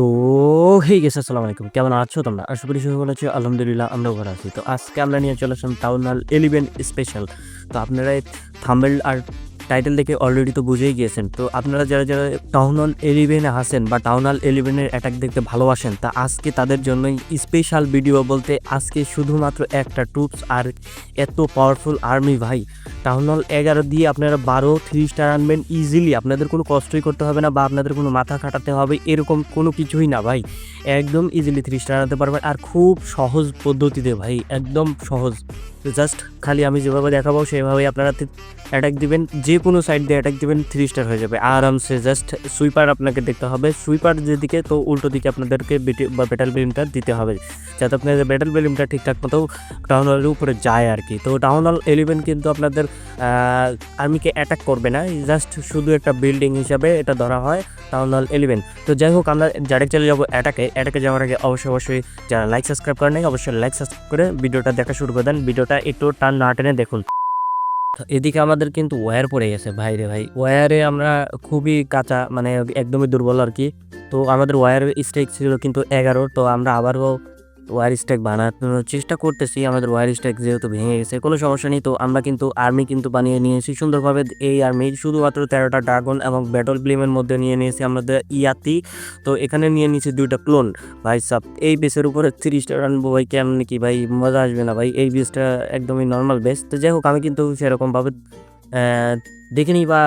তো হেই গেছে আসসালামু আলাইকুম। কেমন আছো তোমরা? আশা করি সবাই ভালো আছো। আলহামদুলিল্লাহ, আমরাও ভালো আছি। তো আজকে আমরা নিয়ে চলে আসলাম টাউন হল ইলেভেন স্পেশাল তো আপনারা থাম্বেল আর টাইটেল দেখে অলরেডি তো বুঝেই গিয়েছেন। তো আপনারা যারা যারা টাউন হল ইলেভেনে আসেন বা টাউন হল ইলেভেনের অ্যাটাক দেখতে ভালোবাসেন, তা আজকে তাদের জন্যই স্পেশাল ভিডিও বলতে আজকে শুধুমাত্র একটা ট্রুপস আর এত পাওয়ারফুল আর্মি ভাই। টাউন হল এগারো দিয়ে আপনারা বারো থ্রি স্টার আনবেন ইজিলি আপনাদের কোনো কষ্টই করতে হবে না বা আপনাদের কোনো মাথা খাটাতে হবে, এরকম কোনো কিছুই না ভাই। একদম ইজিলি থ্রি স্টার আনতে পারবেন আর খুব সহজ পদ্ধতিতে ভাই, একদম সহজ। জাস্ট খালি আমি যেভাবে দেখাবো সেভাবেই আপনারা অ্যাটাক দিবেন। যে কোনো সাইড দিয়ে অ্যাটাক দিবেন থ্রি স্টার হয়ে যাবে। আরামসে জাস্ট সুইপার আপনাকে দেখতে হবে। সুইপার যেদিকে, তো উল্টো দিকে আপনাদেরকে বা ব্যাটাল বেলিমটা দিতে হবে। যাতে আপনাদের ব্যাটাল বেলিমটা ঠিকঠাক মতো টাউন হলের উপরে যায় আর কি তো টাউন হল এলিভেন কিন্তু আপনাদের আর্মিকে অ্যাটাক করবে না। জাস্ট শুধু একটা বিল্ডিং হিসাবে এটা ধরা হয় টাউন হল এলিভেন তো যাই হোক, আমরা ডাইরেক্ট চলে যাব অ্যাটাকে অ্যাটাকে যাওয়ার আগে অবশ্যই অবশ্যই যারা লাইক সাবস্ক্রাইব করেন নাই, অবশ্যই লাইক সাবস্ক্রাইব করে ভিডিওটা দেখা শুরু করে দেন। ভিডিওটা একটু টান না টেনে দেখুন। এদিকে আমাদের কিন্তু ওয়্যার পড়ে গেছে, ভাই রে ভাই। ওয়্যারে আমরা খুবই কাঁচা মানে একদমই দুর্বল আর কি। তো আমাদের ওয়্যার স্ট্রাইক ছিল কিন্তু এগারো তো আমরা আবারও ওয়্যার স্ট্যাক বানানোর চেষ্টা করতেছি। আমাদের ওয়্যার স্ট্যাক যেহেতু ভেঙে গেছে, কোনো সমস্যা নেই। তো আমরা কিন্তু আর্মি কিন্তু বানিয়ে নিয়েছি সুন্দরভাবে। এই আর্মি শুধুমাত্র তেরোটা ড্রাগন এবং ব্যাটল ব্লিমের মধ্যে নিয়ে নিয়েছি আমাদের ইয়াতি। তো এখানে নিয়ে নিয়েছি দুইটা ক্লোন ভাই সাব, এই বেসের উপরে তিরিশটা রানবো ভাই, কেমন কি ভাই, মজা আসবে না ভাই। এই বেসটা একদমই নর্মাল বেস তো যাই হোক, আমি কিন্তু সেরকমভাবে দেখিনি বা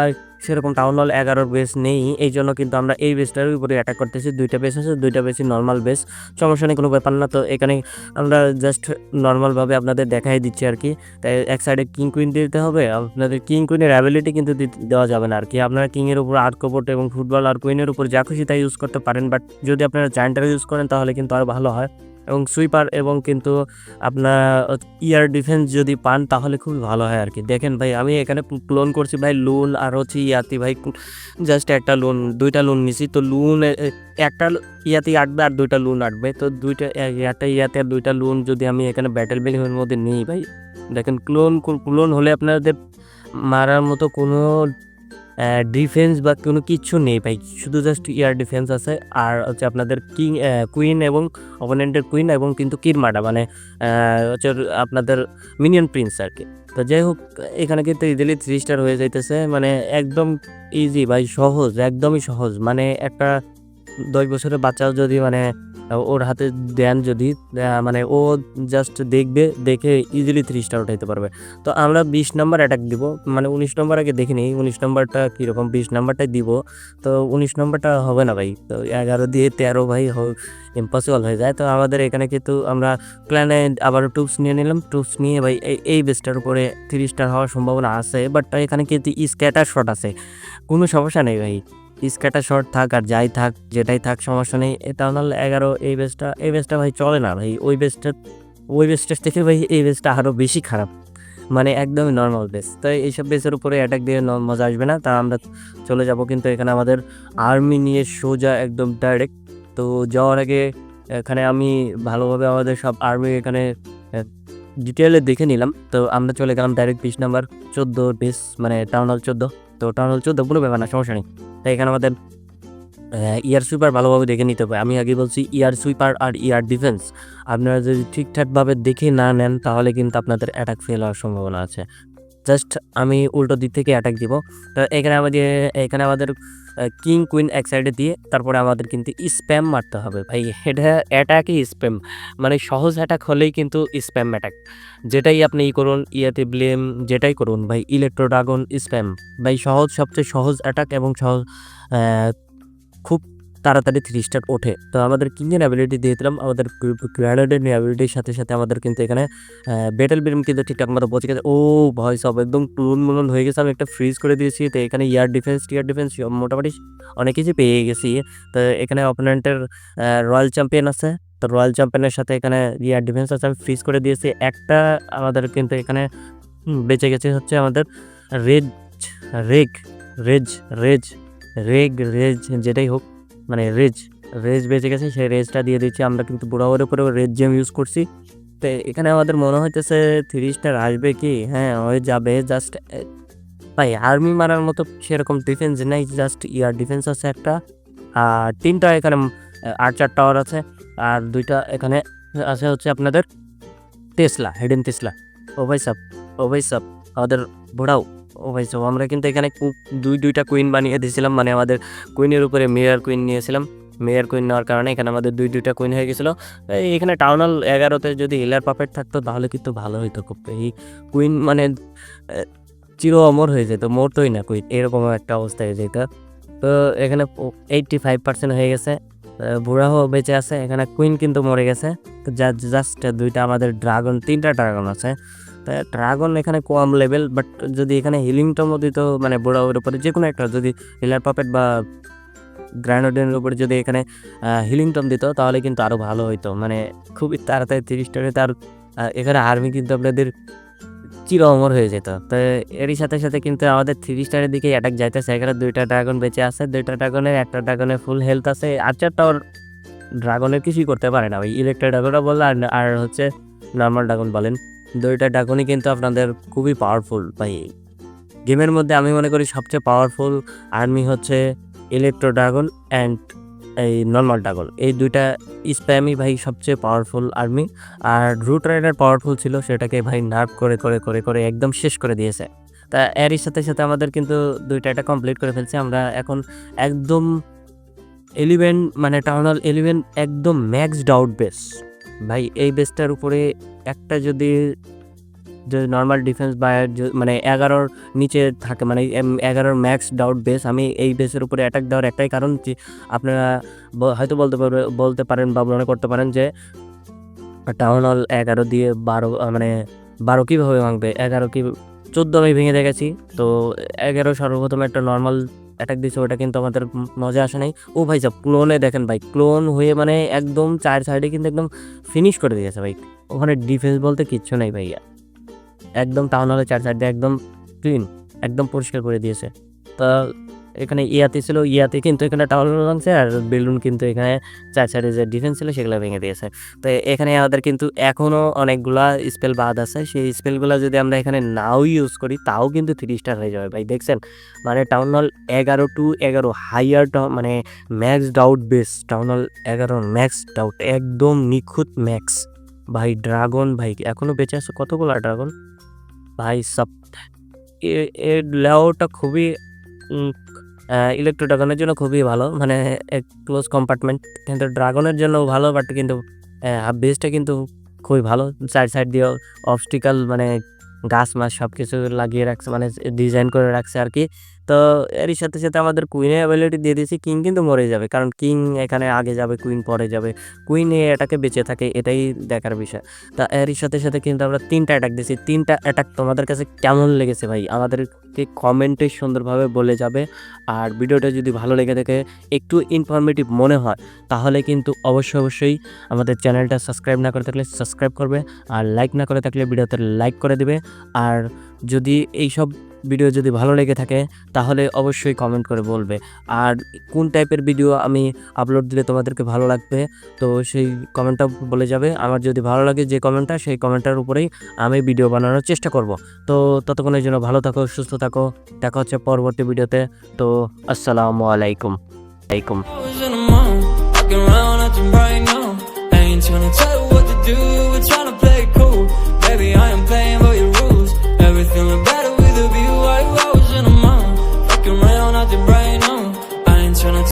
সেরকম টাউন হল এগারোর বেস নেই এই জন্য কিন্তু আমরা এই বেসটার উপরে অ্যাটাক করতেছি। দুইটা বেস আছে, দুইটা বেসই নর্মাল বেস সমস্যা নেই, কোনো ব্যাপার না। তো এখানে আমরা জাস্ট নর্মালভাবে আপনাদের দেখাই দিচ্ছি আর কি। তাই এক সাইডে কিং কুইন দিতে হবে, আপনাদের কিং কুইনের অ্যাবিলিটি কিন্তু দেওয়া যাবে না আর কি। আপনারা কিংয়ের উপর আর্ট কপোর্ট এবং ফুটবল আর কুইনের উপর যা খুশি তাই ইউজ করতে পারেন। বাট যদি আপনারা জায়েন্টার ইউজ করেন তাহলে কিন্তু আরও ভালো হয়। এবং সুইপার এবং কিন্তু আপনার ইয়ার ডিফেন্স যদি পান, তাহলে খুবই ভালো হয় আর কি দেখেন ভাই, আমি এখানে ক্লোন করছি ভাই লোন আর হচ্ছে ইয়াতি ভাই জাস্ট একটা লোন দুইটা লোন নিছি। তো লোন একটা ইয়াতে আটবে আর দুইটা লোন আটবে। তো দুইটা একটা ইয়াতে আর দুইটা লোন যদি আমি এখানে ব্যাটেল বেলিমের মধ্যে নিই ভাই, দেখেন ক্লোন ক্লোন হলে আপনাদের মারার মতো কোনো ডিফেন্স বা কোনো কিচ্ছু নেই ভাই। শুধু জাস্ট ইয়ার ডিফেন্স আছে। আর হচ্ছে আপনাদের কিং কুইন এবং অপোনেন্টের কুইন এবং কিন্তু কিরমাটা মানে হচ্ছে আপনাদের মিনিয়ন প্রিন্স আর কি। তো যাই হোক, এখানে কিন্তু ইজিলি থ্রি স্টার হয়ে যাইতেছে। মানে একদম ইজি ভাই, সহজ, একদমই সহজ। মানে একটা দশ বছরের বাচ্চাও যদি মানে ওর হাতে দেন যদি মানে ও জাস্ট দেখবে, দেখে ইজিলি থ্রি স্টার উঠাইতে পারবে। তো আমরা বিশ নম্বর অ্যাটাক দিব। মানে উনিশ নম্বর আগে দেখিনি উনিশ নম্বরটা কীরকম? বিশ নম্বরটাই দিব। তো উনিশ নম্বরটা হবে না ভাই। তো এগারো দিয়ে তেরো ভাই ইম্পসিবল হয়ে যায়। তো আমাদের এখানে কিন্তু আমরা প্ল্যানে আবার টুপস নিয়ে নিলাম। টুপস নিয়ে ভাই এই এই বেসটার উপরে থ্রি স্টার হওয়ার সম্ভাবনা আছে। বাট এখানে কিন্তু স্ক্যাটার শট আছে। কোনো সমস্যা নেই ভাই। স্ক্যাটার শট থাক আর যাই থাক, যেটাই থাক, সমস্যা নেই। এটা নাহলে এগারো, এই বেসটা এই বেসটা ভাই চলে না ভাই। ওই বেসটা ওই বেসটার থেকে ভাই এই বেসটা আরও বেশি খারাপ। মানে একদমই নর্মাল বেস তো এইসব বেসের উপরে অ্যাটাক দিয়ে মজা আসবে না। তা আমরা চলে যাব কিন্তু এখানে আমাদের আর্মি নিয়ে সোজা একদম ডাইরেক্ট তো যাওয়ার আগে এখানে আমি ভালোভাবে আমাদের সব আর্মি এখানে ডিটেলে দেখে নিলাম। তো আমরা চলে গেলাম ডাইরেক্ট বিশ নাম্বার চোদ্দ বেস মানে টাউন হল চোদ্দ। তো হল চোদ্দ, কোনো ব্যাপার না, সমস্যা নেই। তাই এখানে আমাদের ইয়ার সুইপার ভালোভাবে দেখে নিতে হবে। আমি আগে বলছি ইয়ার সুইপার আর ইয়ার ডিফেন্স আপনারা যদি ঠিকঠাকভাবে দেখে না নেন, তাহলে কিন্তু আপনাদের অ্যাটাক ফেল হওয়ার সম্ভাবনা আছে। জাস্ট আমি উল্টো দিক থেকে অ্যাটাক দিব। তো এখানে আমাদের এখানে আমাদের কিং কুইন এক সাইডে দিয়ে তারপরে আমাদের কিন্তু স্প্যাম মারতে হবে ভাই। এটা অ্যাটাকই স্প্যাম মানে সহজ অ্যাটাক হলেই কিন্তু স্প্যাম অ্যাটাক যেটাই আপনি ই করুন, ইয়াতে ব্লেম যেটাই করুন ভাই ইলেকট্রো ড্রাগন স্প্যাম ভাই সহজ, সবচেয়ে সহজ অ্যাটাক এবং সহজ খুব তাড়াতাড়ি থ্রি স্টার ওঠে। তো আমাদের কিংয়ের অ্যাবিলিটি দিয়ে দিলাম? আমাদের গ্র্যানেডের অ্যাবিলিটির সাথে সাথে আমাদের কিন্তু এখানে ব্যাটেল বিম কিন্তু ঠিকঠাক মতো পৌঁছে গেছে। ও ভয় সব একদম টুন মুলন হয়ে গেছে। আমি একটা ফ্রিজ করে দিয়েছি। তো এখানে ইয়ার ডিফেন্স টিয়ার ডিফেন্স মোটামুটি অনেক কিছু পেয়ে গেছি। তো এখানে অপোনেন্টের রয়্যাল চ্যাম্পিয়ন আছে। তো রয়্যাল চ্যাম্পিয়নের সাথে এখানে ইয়ার ডিফেন্স আছে। আমি ফ্রিজ করে দিয়েছি। একটা আমাদের কিন্তু এখানে বেঁচে গেছে হচ্ছে আমাদের রেজ রেগ রেজ রেজ রেগ রেজ যেটাই হোক। মানে রেজ রেজ বেঁচে গেছে, সেই রেজটা দিয়ে দিচ্ছি আমরা কিন্তু বুড়াওয়ার উপরে রেজ জেম ইউজ করছি। তো এখানে আমাদের মনে হইতেছে থ্রি স্টার আসবে কি? হ্যাঁ হয়ে যাবে। জাস্ট ভাই আর্মি মারার মতো সেরকম ডিফেন্স নেই জাস্ট ইয়ার ডিফেন্স আছে একটা। আর তিনটা এখানে আর্চার টাওয়ার আছে। আর দুইটা এখানে আছে হচ্ছে আপনাদের টেসলা হেডেন টেসলা ও ভাই সাব ও ভাই সাব আমাদের বোড়াও ও ভাই সাব আমরা কিন্তু এখানে দুই, দুইটা কুইন বানিয়ে দিয়েছিলাম। মানে আমাদের কুইনের উপরে মেয়ার কুইন নিয়েছিলাম। মেয়ার কুইন নেওয়ার কারণে এখানে আমাদের দুই, দুইটা কুইন হয়ে গেছিল। এখানে টাউনাল এগারোতে যদি হিলার পাপেট থাকতো, তাহলে কিন্তু ভালো হইতো খুব। এই কুইন মানে চির অমর হয়ে যেত, মরতোই না কুইন এরকম একটা অবস্থা হয়ে যেত। তো এখানে এইটটি ফাইভ পার্সেন্ট হয়ে গেছে। বুড়াও বেঁচে আছে। এখানে কুইন কিন্তু মরে গেছে। জাস্ট দুইটা আমাদের ড্রাগন তিনটা ড্রাগন আছে। ড্রাগন এখানে কম লেভেল বাট যদি এখানে হিলিংটমও দিত মানে বুড়াওয়ের উপরে যে কোনো একটা, যদি হিলার পাপেট বা গ্রানোডেনের উপরে যদি এখানে হিলিংটম দিত, তাহলে কিন্তু আরও ভালো হইতো। মানে খুবই তাড়াতাড়ি তিরিশ টাকা তার এখানে আর্মি কিন্তু আপনাদের চির অমর হয়ে যেত। তো এরই সাথে সাথে কিন্তু আমাদের থ্রি স্টারের দিকে অ্যাটাক যাইতেছে। এখানে দুইটা ড্রাগন বেঁচে আছে, দুইটা ড্রাগনের একটা ড্রাগনের ফুল হেলথ আছে। আর চারটা ওর ড্রাগনের কিছুই করতে পারে না। ওই ইলেকট্রিক ড্রাগনটা বললে আর আর হচ্ছে নর্মাল ড্রাগন বলেন। দুইটা ড্রাগনই কিন্তু আপনাদের খুবই পাওয়ারফুল ভাই। গেমের মধ্যে আমি মনে করি সবচেয়ে পাওয়ারফুল আর্মি হচ্ছে ইলেকট্রো ড্রাগন অ্যান্ড এই নর্মাল ড্রাগন এই দুইটা স্প্যামই ভাই সবচেয়ে পাওয়ারফুল আর্মি আর রুট রাইডার পাওয়ারফুল ছিল, সেটাকে ভাই নার্ভ করে করে করে করে একদম শেষ করে দিয়েছে। তা এরই সাথে সাথে আমাদের কিন্তু দুইটা এটা কমপ্লিট করে ফেলছে। আমরা এখন একদম এলিভেন মানে টাউনাল এলিভেন একদম ম্যাক্স ডাউট বেস ভাই, এই বেসটার উপরে একটা যদি যে নর্মাল ডিফেন্স বা মানে এগারোর নিচে থাকে মানে এগারোর ম্যাক্স ডাউট বেস আমি এই বেসের উপরে অ্যাটাক দেওয়ার একটাই কারণ যে আপনারা হয়তো বলতে পারবে, বলতে পারেন বা মনে করতে পারেন যে টাউন হল এগারো দিয়ে বারো মানে বারো কীভাবে ভাঙবে? এগারো কি, চোদ্দ আমি ভেঙে দেখেছি। তো এগারো সর্বপ্রথম একটা নর্মাল অ্যাটাক দিয়েছে ওটা কিন্তু আমাদের মজা আসে নাই। ও ভাই সাব ক্লোনে দেখেন ভাই ক্লোন হয়ে মানে একদম চার সাইডে কিন্তু একদম ফিনিশ করে দিয়েছে ভাই। ওখানে ডিফেন্স বলতে কিচ্ছু নাই ভাইয়া। একদম তাহলে হলে চার সাইডে একদম ক্লিন একদম পরিষ্কার করে দিয়েছে। তা এখানে ইয়াতে ছিল, ইয়াতে কিন্তু এখানে হল ভাঙছে আর বেলুন কিন্তু এখানে চার সাইডে যে ডিফেন্স ছিল সেগুলো ভেঙে দিয়েছে। তো এখানে আমাদের কিন্তু এখনও অনেকগুলা স্পেল বাদ আছে। সেই স্পেলগুলো যদি আমরা এখানে নাও ইউজ করি, তাও কিন্তু থ্রি স্টার হয়ে যাবে ভাই, দেখছেন? মানে টাউন হল এগারো টু এগারো হাইয়ার মানে max doubt base town hall এগারো ম্যাক্স ডাউট একদম নিখুঁত ম্যাক্স ভাই ড্রাগন ভাই এখনও বেঁচে আছে কতগুলো ড্রাগন ভাই, সব, এ- এর লেওটা খুবই ইলেকট্রো ড্রাগনের জন্য খুবই ভালো মানে এক ক্লোজ কম্পার্টমেন্ট কিন্তু ড্রাগনের জন্য ভালো বাট কিন্তু হাফ বেসটা কিন্তু খুবই ভালো। সাইড সাইড দিয়ে অবস্টিকাল মানে গাছ মাছ সব কিছু লাগিয়ে রাখছে মানে ডিজাইন করে রাখছে আর কি। তো এরই সাথে সাথে আমাদের কুইনের অ্যাবিলিটি দিয়ে দিয়েছি কিং কিন্তু মরে যাবে। কারণ কিং এখানে আগে যাবে কুইন পরে যাবে। কুইন এটাকে বেঁচে থাকে, এটাই দেখার বিষয়। তা এরই সাথে সাথে কিন্তু আমরা তিনটা অ্যাটাক দিয়েছি। তিনটা অ্যাটাক তোমাদের কাছে কেমন লেগেছে ভাই? আমাদেরকে কমেন্টে সুন্দরভাবে বলে যাবে। আর ভিডিওটা যদি ভালো লেগে থাকে, একটু ইনফরমেটিভ মনে হয়, তাহলে কিন্তু অবশ্যই অবশ্যই আমাদের চ্যানেলটা সাবস্ক্রাইব না করে থাকলে সাবস্ক্রাইব করবে, আর লাইক না করে থাকলে ভিডিওতে লাইক করে দেবে। আর যদি এই সব ভিডিও যদি ভালো লেগে থাকে, তাহলে অবশ্যই কমেন্ট করে বলবে। আর কোন টাইপের ভিডিও আমি আপলোড দিলে তোমাদেরকে ভালো লাগবে, তো সেই কমেন্টটা বলে যাবে। আমার যদি ভালো লাগে যে কমেন্টটা সেই কমেন্টটার উপরেই আমি ভিডিও বানানোর চেষ্টা করব। তো ততক্ষণের জন্য ভালো থাকো, সুস্থ থাকো। দেখা হচ্ছে পরবর্তী ভিডিওতে তো আসসালামু আলাইকুম। আলাইকুম।